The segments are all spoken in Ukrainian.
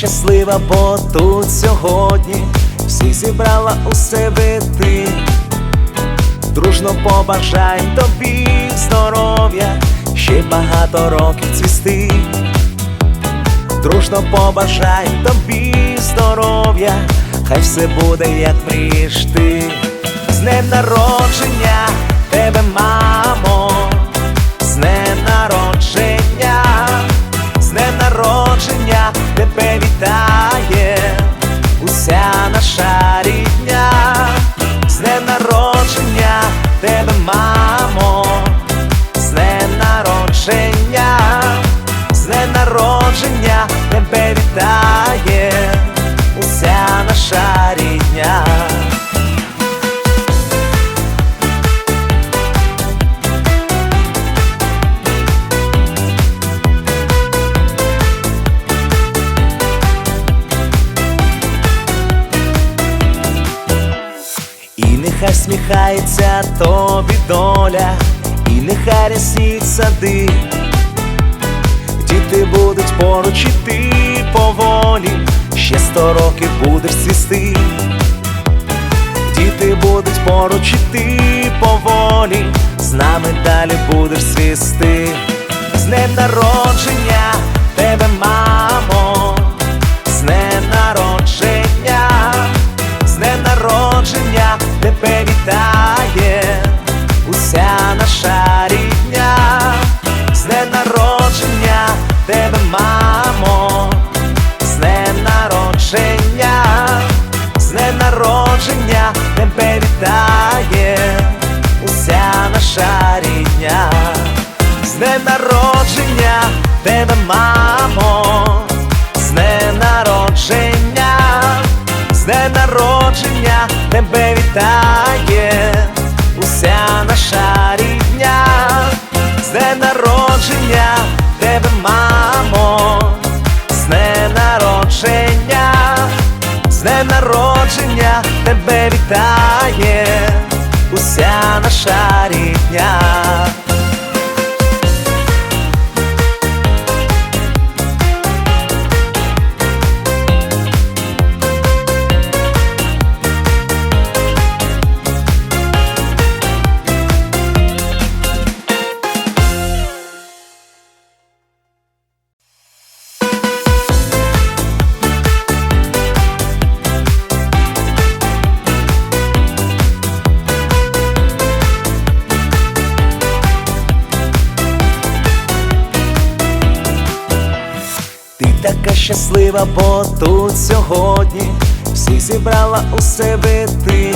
щаслива, бо тут сьогодні всі зібрала у себе ти. Дружно побажаєм тобі здоров'я, ще багато років цвісти. Дружно побажаєм тобі здоров'я, хай все буде, як мрієш ти. З днем народження тебе, мамо, тебе уся наша рідня. І нехай сміхається тобі доля, і нехай рясніють сади, діти будуть поруч і ти поволі, ще сто років будеш свісти, Діти будуть поруч і ти поволі, з нами далі будеш свісти. З днем народження тебе, мамо, народження, з днем народження тебе вітає уся наша рідня, з днем народження тебе, мамо, з днем народження, з днем народження тебе вітає уся наша рідня, з днем народження з днем народження тебе вітає уся наша рідня. Щаслива, бо тут сьогодні всі зібрала у себе ти.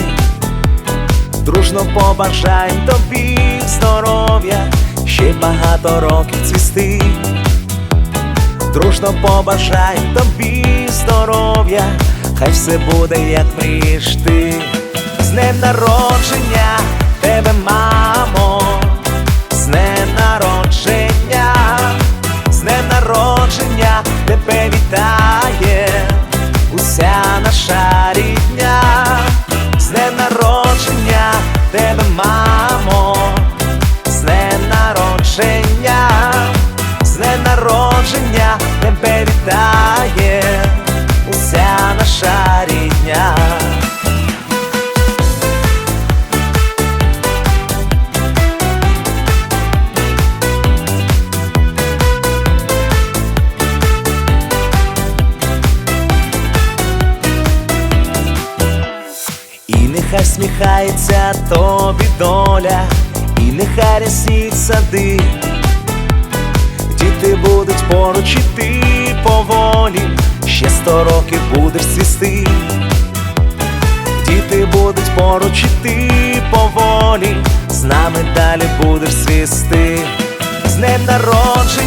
Дружно побажаєм тобі здоров'я, ще багато років цвісти. Дружно побажаєм тобі здоров'я, хай все буде, як мрієш ти. З днем народження вітає уся наша рідня, з днем народження тебе, мамо, з днем народження, з днем народження тебе вітає нехай сміхається тобі доля, і нехай рясніють сади, діти будуть поруч і ти поволі, ще сто років будеш цвісти. Діти будуть поруч і ти поволі, з нами далі будеш свісти. З днем народження.